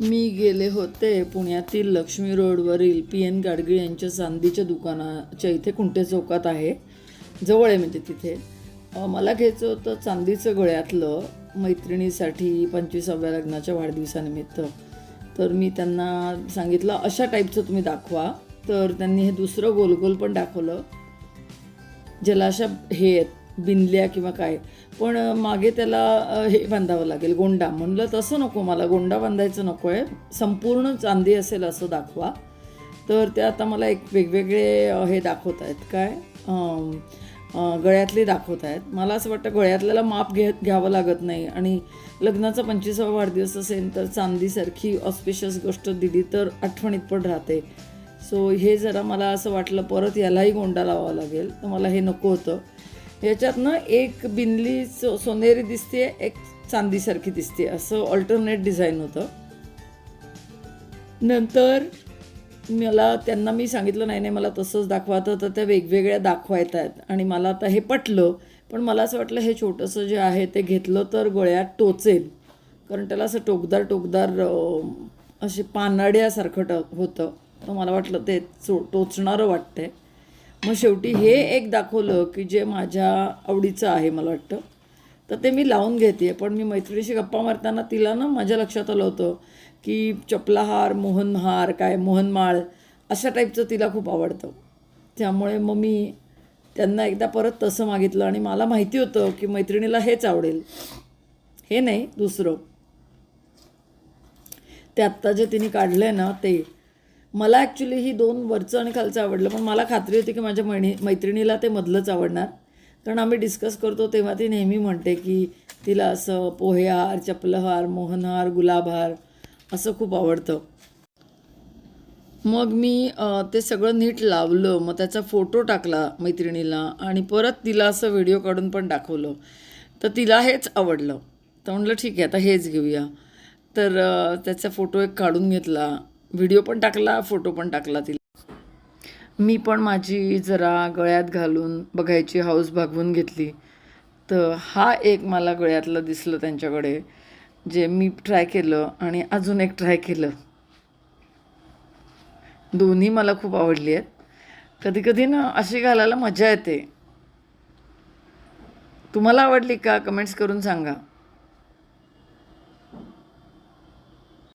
मी गेले होते पुण्यातील लक्ष्मी रोडवरील पी एन गाडगीळ यांच्या चांदीच्या दुकानाच्या इथे कुंटे चौकात आहे. जवळ आहे म्हणजे तिथे. मला घ्यायचं होतं चांदीचं गळ्यातलं मैत्रिणीसाठी पंचवीसाव्या लग्नाच्या वाढदिवसानिमित्त. तर मी त्यांना सांगितलं अशा टाईपचं तुम्ही दाखवा. तर त्यांनी हे दुसरं गोल गोल पण दाखवलं. ज्याला अशा हे आहेत बिनल्या किंवा काय. पण मागे त्याला हे बांधावं लागेल गोंडा. म्हणलं तसं नको मला गोंडा बांधायचं नको आहे संपूर्ण चांदी असेल असं दाखवा. तर ते आता मला एक वेगवेगळे हे दाखवत आहेत. काय? गळ्यातले दाखवत आहेत. मला असं वाटतं गळ्यातल्याला माप घे घ्यावं लागत नाही. आणि लग्नाचा पंचवीसावा वाढदिवस असेल तर चांदीसारखी ऑस्पिशियस गोष्ट दिली तर आठवणीत पण राहते. सो हे जरा मला असं वाटलं परत यालाही गोंडा लावावा लागेल. तर मला हे नको होतं. याच्यातनं एक बिनली सो सोनेरी दिसते एक चांदीसारखी दिसते असं ऑल्टरनेट डिझाईन होतं. नंतर मला त्यांना मी सांगितलं नाही नाही मला तसंच दाखवा तर त्या वेगवेगळ्या दाखवायत आहेत आणि मला आता हे पटलं पण मला असं वाटलं हे छोटंसं जे आहे ते घेतलं तर गळ्यात टोचेल. कारण त्याला असं टोकदार टोकदार असे पानाड्यासारखं ट होतं. तर मला वाटलं ते चो टोचणारं वाटतंय. मग शेवटी हे एक दाखवलं की जे माझ्या आवडीचं आहे मला वाटतं. तर ते मी लावून घेते पण मी मैत्रिणीशी गप्पा मारताना तिला ना माझ्या लक्षात आलं होतं की चपलाहार मोहनहार काय मोहनमाळ अशा टाईपचं तिला खूप आवडतं. त्यामुळे मग मी त्यांना एकदा परत तसं मागितलं आणि मला माहिती होतं की मैत्रिणीला हेच आवडेल. हे नाही दुसरं. ते आत्ता जे तिने काढलं आहे ना ते मला ॲक्च्युली ही दोन वरचं आणि खालचं आवडलं पण मला खात्री होती की माझ्या मैणी मैत्रिणीला ते मधलंच आवडणार. कारण आम्ही डिस्कस करतो तेव्हा ती नेहमी म्हणते की तिला असं पोहेहार चपलहार मोहनहार गुलाबहार असं खूप आवडतं. मग मी ते सगळं नीट लावलं मग त्याचा फोटो टाकला मैत्रिणीला आणि परत तिला असं व्हिडिओ काढून पण दाखवलं. तर तिला हेच आवडलं. तर म्हटलं ठीक आहे आता हेच घेऊया. तर त्याचा फोटो एक काढून घेतला. व्हिडिओ पण टाकला फोटो पण टाकला तिला. मी पण माझी जरा गळ्यात घालून बघायची हाऊस भागवून घेतली. तर हा एक मला गळ्यातलं दिसलं त्यांच्याकडे जे मी ट्राय केलं आणि अजून एक ट्राय केलं. दोन्ही मला खूप आवडली आहेत. कधी कधी ना अशी घालायला मजा येते. तुम्हाला आवडली का? कमेंट्स करून सांगा.